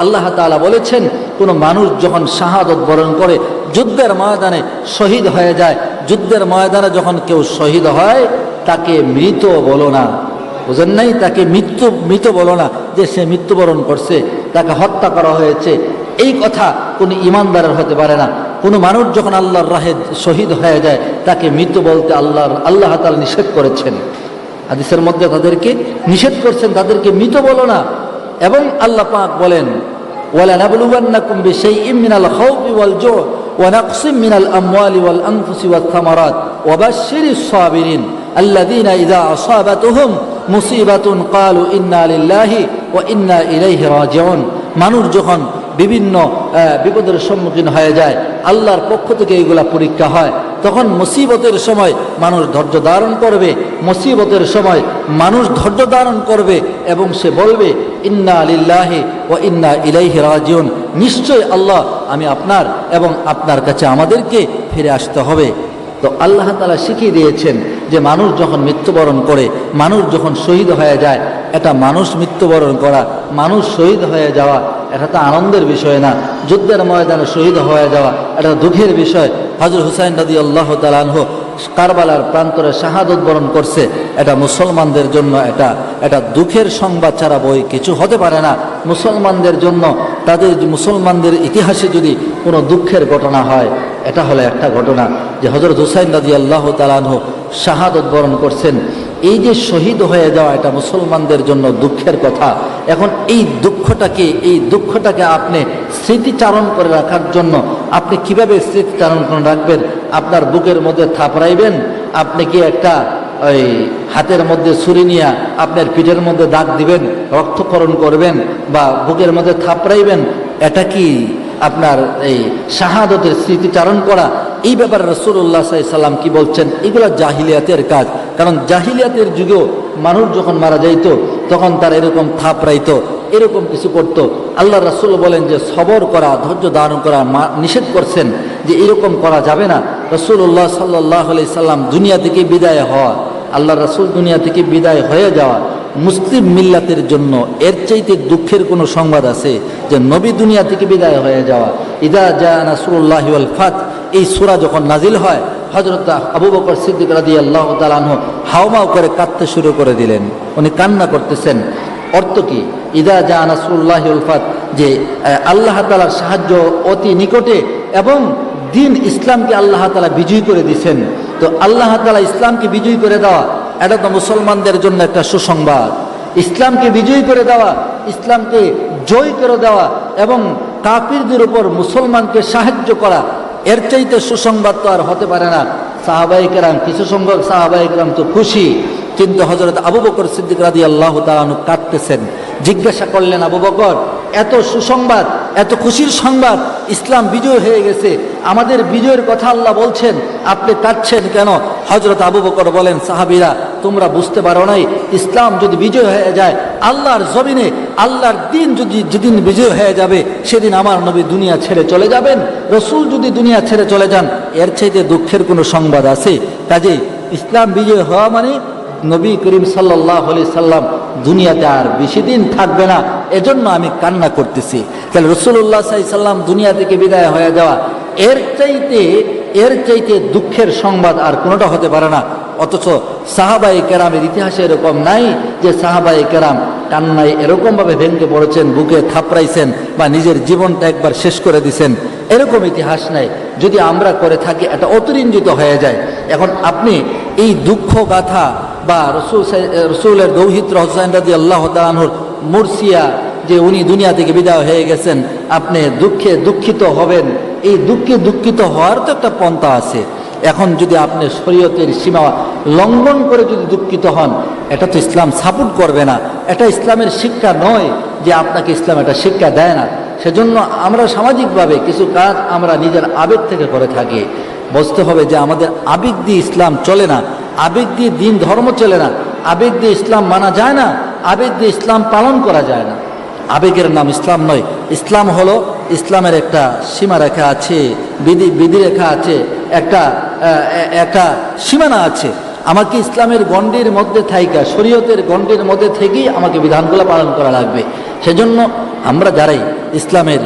আল্লাহ তাআলা বলেছেন, কোনো মানুষ যখন শাহাদত বরণ করে, যুদ্ধের ময়দানে শহীদ হয়ে যায়, যুদ্ধের ময়দানে যখন কেউ শহীদ হয়, তাকে মৃত বলো না। বুঝেন নাই? তাকে মৃত্যু, মৃত বলো না যে সে মৃত্যুবরণ করছে, তাকে হত্যা করা হয়েছে। এই কথা কোনো ইমানদারের হতে পারে না। কোনো মানুষ যখন আল্লাহর রাহে শহীদ হয়ে যায়, তাকে মৃত বলতে আল্লাহর, আল্লাহ তাআলা নিষেধ করেছেন। হাদিসের মধ্যে তাদেরকে নিষেধ করছেন, তাদেরকে মৃত বলো না। এবং আল্লাহ পাক বলেন ولنبلونكم بشيء من الخوف والجوع ونقص من الأموال والأنفس والثمرات وبشر الصابرين الذين إذا أصابتهم مصيبة قالوا إنا لله وإنا إليه راجعون মানুষ যখন বিভিন্ন বিপদের সম্মুখীন হয়ে যায়। আল্লাহর পক্ষ থেকে এইগুলা পরীক্ষা হয়। তখন মুসিবতের সময় মানুষ ধৈর্য ধারণ করবে। মুসিবতের সময় মানুষ ধৈর্য ধারণ করবে এবং সে বলবে, ইন্না লিল্লাহি ও ইন্না ইলাইহি রাজিউন। নিশ্চয় আল্লাহ আমি আপনার এবং আপনার কাছে আমাদেরকে ফিরে আসতে হবে। তো আল্লাহ তালা শিখিয়ে দিয়েছেন যে মানুষ যখন মৃত্যুবরণ করে, মানুষ যখন শহীদ হয়ে যায়, এটা মানুষ মৃত্যুবরণ করা, মানুষ শহীদ হয়ে যাওয়া এটা তো আনন্দের বিষয় না। যুদ্ধের ময়দানে শহীদ হয়ে যাওয়া এটা দুঃখের বিষয়। হজর হুসাইন নদী আল্লাহ তালানহ কারবালার প্রান্তরে শাহাদত বরণ করছে। এটা মুসলমানদের জন্য এটা এটা দুঃখের সংবাদ ছাড়া বই কিছু হতে পারে না। মুসলমানদের জন্য, তাদের মুসলমানদের ইতিহাসে যদি কোনো দুঃখের ঘটনা হয়, এটা হলো একটা ঘটনা যে হজরত হুসাইন নদী আল্লাহ তালানহ শাহাদত বরণ করছেন। এই যে শহীদ হয়ে যাওয়া এটা মুসলমানদের জন্য দুঃখের কথা। এখন এই দুঃখটাকে এই দুঃখটাকে আপনি স্মৃতিচারণ করে রাখার জন্য আপনি কীভাবে স্মৃতিচারণ করে রাখবেন? আপনার বুকের মধ্যে থাপড়াইবেন? আপনি কি একটা ওই হাতের মধ্যে ছুরি নিয়ে আপনার পিঠের মধ্যে দাগ দিবেন রক্তকরণ করবেন বা বুকের মধ্যে থাপড়াইবেন? এটা কি আপনার এই শাহাদতের স্মৃতিচারণ করা? এই ব্যাপারে রসুল্লাহ সাল্লাম কি বলছেন? এগুলো জাহিলিয়াতের কাজ। কারণ জাহিলিয়াতের যুগেও মানুষ যখন মারা যাইত, তখন তার এরকম থাপড়াইতো, এরকম কিছু করত। আল্লাহ রাসুল বলেন যে, সবর করা, ধৈর্য ধারণ করা নিষেধ করছেন যে, এরকম করা যাবে না। রসুল্লাহ সাল্লাহ সাল্লাম দুনিয়া থেকে বিদায় হওয়া আল্লাহ রাসুল দুনিয়া থেকে বিদায় হয়ে যাওয়া মুসলিম মিল্লাতের জন্য এর চাইতে দুঃখের কোনো সংবাদ আছে? যে, নবী দুনিয়া থেকে বিদায় হয়ে যাওয়া। ইদা জা নাসরুল্লাহ ওয়াল ফাত এই সুরা যখন নাজিল হয় হজরত আবু বকর সিদ্দিক রাদি আল্লাহ তালানহ হাওমাও করে কাঁদতে শুরু করে দিলেন। উনি কান্না করতেছেন। অর্থ কি? ইদা জা নাসরুল্লাহ ওয়াল ফাত, যে আল্লাহ তালার সাহায্য অতি নিকটে এবং দিন ইসলামকে আল্লাহ তালা বিজয়ী করে দিছেন। তো আল্লাহ তালা ইসলামকে বিজয়ী করে দেওয়া, এটা তো মুসলমানদের জন্য একটা সুসংবাদ। ইসলামকে বিজয়ী করে দেওয়া, ইসলামকে জয় করে দেওয়া এবং কাফিরদের উপর মুসলমানকে সাহায্য করা এর চাইতে সুসংবাদ তো আর হতে পারে না। সাহাবাহিকেরাম কিছু সংখ্যক সাহাবাহিকেরাম তো খুশি। কিন্তু হজরত আবু বকর সিদ্দিক রাজি আল্লাহ তালু কাঁদতেছেন। জিজ্ঞাসা করলেন আবু বকর, এত সুসংবাদ, এত খুশির সংবাদ, ইসলাম বিজয় হয়ে গেছে, আমাদের বিজয়ের কথা আল্লাহ বলছেন, আপনি কাঁদছেন কেন? হজরত আবু বকর বলেন, সাহাবিরা, তোমরা বুঝতে পারো নাই, ইসলাম যদি বিজয় হয়ে যায়, আল্লাহর জমিনে, আল্লাহর দিন যদি যেদিন বিজয় হয়ে যাবে, সেদিন আমার নবী দুনিয়া ছেড়ে চলে যাবেন, রসুল যদি দুনিয়া ছেড়ে চলে যান, এর চাইতে দুঃখের কোনো সংবাদ আছে? কাজে ইসলাম বিজয় হওয়া মানে নবী করিম সাল্লাহ আলি সাল্লাম দুনিয়াতে আর বেশি দিন থাকবে না, এজন্য আমি কান্না করতেছি। তাহলে রসুল্লাহ সাহি সাল্লাম দুনিয়া থেকে বিদায় হয়ে যাওয়া, এর চাইতে এর চাইতে দুঃখের সংবাদ আর কোনোটা হতে পারে না। অথচ সাহাবাই কেরামের ইতিহাসে এরকম নাই যে সাহাবাই কেরাম কান্নায় এরকমভাবে ভেঙে পড়েছেন, বুকে থাপড়াইছেন বা নিজের জীবনটা একবার শেষ করে দিছেন। এরকম ইতিহাস নাই। যদি আমরা করে থাকি, এটা অতিরঞ্জিত হয়ে যায়। এখন আপনি এই দুঃখ গাথা বা রসুল রসুলের দৌহিত্র হোসাইন রাজি আল্লাহ তালাহুর মুরসিয়া যে উনি দুনিয়া থেকে বিদায় হয়ে গেছেন, আপনি দুঃখে দুঃখিত হবেন। এই দুঃখে দুঃখিত হওয়ার তো একটা পন্থা আছে। এখন যদি আপনি শরীয়তের সীমা লঙ্ঘন করে যদি দুঃখিত হন, এটা তো ইসলাম সাপোর্ট করবে না। এটা ইসলামের শিক্ষা নয় যে আপনাকে ইসলাম এটা শিক্ষা দেয় না। সেজন্য আমরা সামাজিকভাবে কিছু কাজ আমরা নিজের আবেগ থেকে করে থাকি। বুঝতে হবে যে আমাদের আবেগ দিয়ে ইসলাম চলে না। আবেগ দিয়ে দিন ধর্ম চলে না আবেগ দিয়ে ইসলাম মানা যায় না আবেগ দিয়ে ইসলাম পালন করা যায় না। আবেগের নাম ইসলাম নয়, ইসলাম হলো ইসলামের একটা সীমা রেখা আছে, বিধি বিধি রেখা আছে, একটা একটা সীমানা আছে। আমাকে ইসলামের গণ্ডির মধ্যে থাইকা, শরীয়তের গণ্ডির মধ্যে থেকেই আমাকে বিধানগুলো পালন করা লাগবে। সেজন্য আমরা যারাই ইসলামের